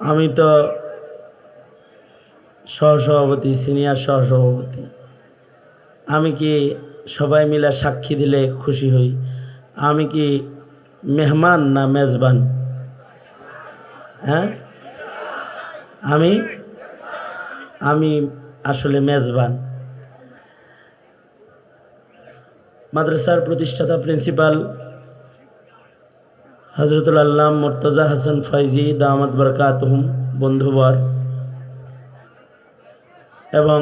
আমি তো সহসভাপতি, সিনিয়র সহসভাপতি। আমি কি সবাই মিলে সাক্ষী দিলে খুশি হই? আমি কি মেহমান না মেজবান? হ্যাঁ? আমি? আমি আসলে মেজবান। মাদ্রাসার প্রতিষ্ঠাতা প্রিন্সিপাল হজরতুল আল্লাহ মোর্তজা হাসান ফয়জি দামাত বরকাতহুম, বন্ধুবর। এবং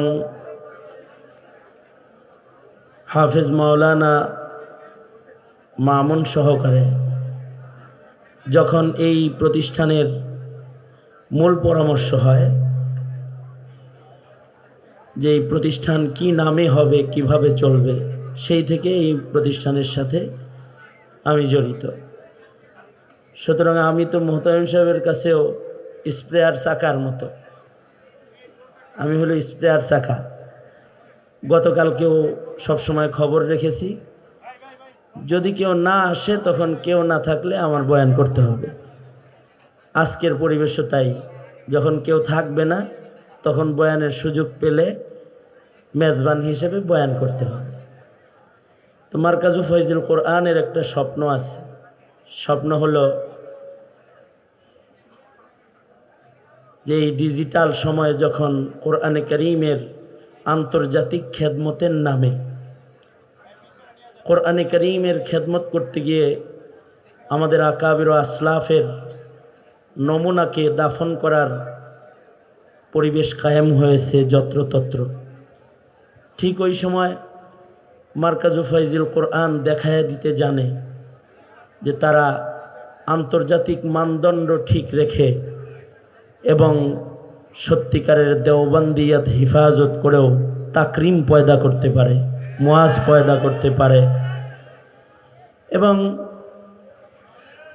হাফিজ মাওলানা মামুন সহকারে যখন এই প্রতিষ্ঠানের মূল পরামর্শ হয় যে এই প্রতিষ্ঠান কি নামে হবে, কীভাবে চলবে, সেই থেকে এই প্রতিষ্ঠানের সাথে আমি জড়িত। সুতরাং আমি তো মোহতামিম সাহেবের কাছেও স্প্রেয়ার চাকার মতো। আমি হলো স্প্রেয়ার চাকা। গতকালকেও সবসময় খবর রেখেছি। যদি কেউ না আসে, তখন কেউ না থাকলে আমার বয়ান করতে হবে। আজকের পরিবেশও তাই। যখন কেউ থাকবে না, তখন বয়ানের সুযোগ পেলে মেজবান হিসেবে বয়ান করতে হবে। তো মার্কাজু ফয়জুল কোরআনের একটা স্বপ্ন আছে। স্বপ্ন হলো যে এই ডিজিটাল সময়ে যখন কোরআনে করিমের আন্তর্জাতিক খেদমতের নামে কোরআনে করিমের খেদমত করতে গিয়ে আমাদের আকাবির আসলাফের নমুনাকে দাফন করার পরিবেশ কায়েম হয়েছে যত্রতত্র। ঠিক ওই সময় মার্কাজু ফাইজুল কোরআন দেখায় দিতে জানে যে তারা আন্তর্জাতিক মানদণ্ড ঠিক রেখে এবং সত্যিকারের দেওবন্দিয়াত হিফাজত করেও তাকরিম পয়দা করতে পারে, মোয়াজ পয়দা করতে পারে। এবং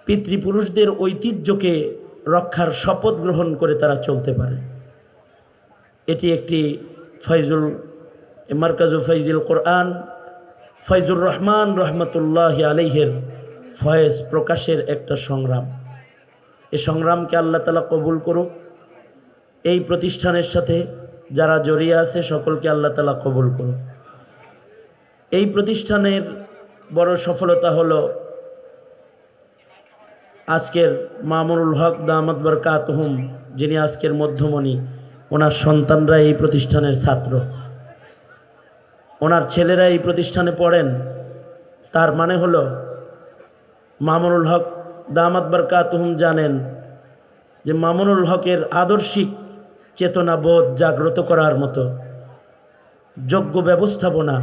পিতৃপুরুষদের ঐতিহ্যকে রক্ষার শপথ গ্রহণ করে তারা চলতে পারে। এটি একটি ফয়জুল, মার্কাজু ফৈজুল কোরআন, ফয়জুর রহমান রহমতুল্লাহ আলহের ফয়েজ প্রকাশের একটা সংগ্রাম। এ সংগ্রামকে আল্লাহ তালা কবুল করুক। এই প্রতিষ্ঠানের সাথে যারা জড়িয়ে আছে, সকলকে আল্লাহ তালা কবুল করুক। এই প্রতিষ্ঠানের বড় সফলতা হল আজকের মামুনুল হক দামাদ বরকাতহুম, যিনি আজকের মধ্যমণি, ওনার সন্তানরা এই প্রতিষ্ঠানের ছাত্র। ওনার ছেলেরা এই প্রতিষ্ঠানে পড়েন। তার মানে হলো মামুনুল হক দামাত বরকাতহুম জানেন যে মামুনুল হকের আদর্শিক চেতনাবোধ জাগ্রত করার মতো যোগ্য ব্যবস্থাপনা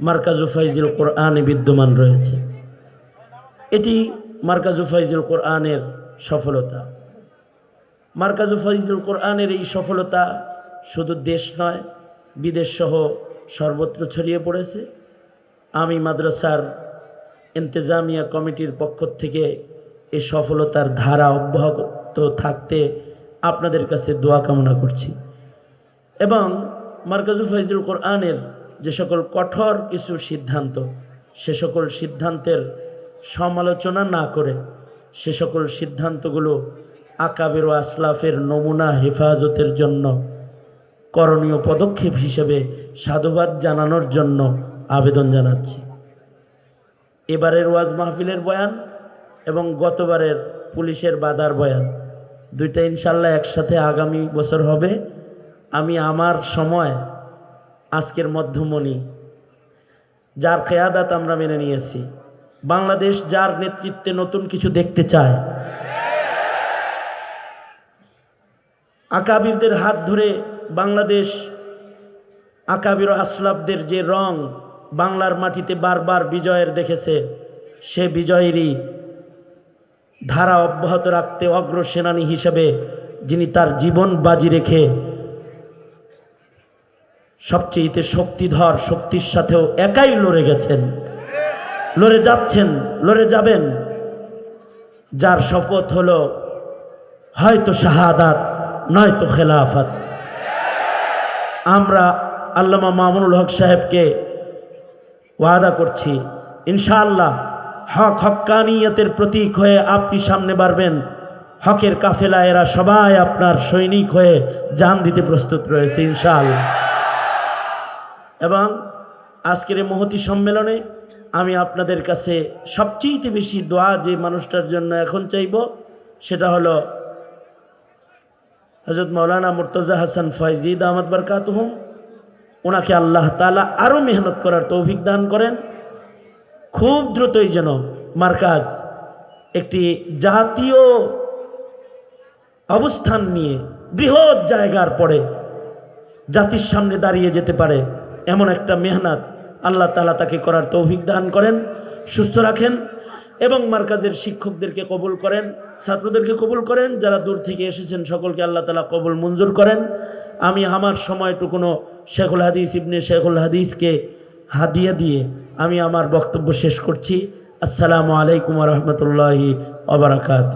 মার্কাজু ফাইজুল কোরআনে বিদ্যমান রয়েছে। এটি মার্কাজু ফাইজুল কোরআনের সফলতা। মার্কাজু ফাইজুল কোরআনের এই সফলতা শুধু দেশ নয়, বিদেশ সহ সর্বত্র ছড়িয়ে পড়েছে। আমি মাদ্রাসার ইন্তেজামিয়া কমিটির পক্ষ থেকে এই সফলতার ধারা অব্যাহত থাকতে আপনাদের কাছে দোয়া কামনা করছি। এবং মার্কাজু ফাইজুল কোরআনের যে সকল কঠোর কিছু সিদ্ধান্ত, সে সকল সিদ্ধান্তের সমালোচনা না করে সে সকল সিদ্ধান্তগুলো আকাবের ও আসলাফের নমুনা হেফাজতের জন্য, করণীয় পদক্ষেপ হিসেবে সাধুবাদ জানানোর জন্য আবেদন জানাচ্ছি। এবারের ওয়াজ মাহফিলের বয়ান এবং গতবারের পুলিশের বাধার বয়ান। দুইটা ইনশাল্লাহ একসাথে আগামী বছর হবে। আমি আমার সময় আজকের মধ্যমণি, যার খেয়াদাত আমরা মেনে নিয়েছি। বাংলাদেশ যার নেতৃত্বে নতুন কিছু দেখতে চায়। আকাবিরদের হাত ধরে বাংলাদেশ, আকাবির ও আসলাফদের যে রং বাংলার মাটিতে বারবার বিজয়ের দেখেছে, সে বিজয়েরই ধারা অব্যাহত রাখতে অগ্রসেনানী হিসেবে যিনি তার জীবন বাজি রেখে সবচেয়েতে শক্তিধর, শক্তির সাথেও একাই লড়ে গেছেন, লড়ে যাচ্ছেন, লড়ে যাবেন, যার শপথ হলো হয়তো শাহাদাত, নয়তো খেলাফত। আমরা আল্লামা মামুনুল হক সাহেবকে ওয়াদা করছি, ইনশাআল্লাহ হক হক্কানিয়তের প্রতীক হয়ে আপনি সামনে বাড়বেন। হকের কাফেলা, এরা সবাই আপনার সৈনিক হয়ে জান দিতে প্রস্তুত রয়েছে, ইনশাআল্লাহ। এবং আজকের এই মহতি সম্মেলনে আমি আপনাদের কাছে সবচেয়ে বেশি দোয়া যে মানুষটার জন্য এখন চাইব, সেটা হলো হজরত মৌলানা মুর্তজা হাসান ফয়জিদ আহমদ বরকাতহুম ওনাকে আল্লাহ তালা আরও মেহনত করার তৌফিক দান করেন। খুব দ্রুতই যেন মার্কাজ একটি জাতীয় অবস্থান নিয়ে বৃহৎ জায়গার পরে জাতির সামনে দাঁড়িয়ে যেতে পারে এমন একটা মেহনত আল্লাহ তালা তাকে করার তৌফিক দান করেন, সুস্থ রাখেন এবং মার্কাজের শিক্ষকদেরকে কবুল করেন, ছাত্রদেরকে কবুল করেন, যারা দূর থেকে এসেছেন সকলকে আল্লাহ তালা কবুল মঞ্জুর করেন। আমি আমার সময়টুকুনো শেখুল হাদিস ইবনে শেখুল হাদিসকে হাদিয়া দিয়ে আমি আমার বক্তব্য শেষ করছি। আসসালামু আলাইকুম রহমতুল্লাহি ওবরাকাত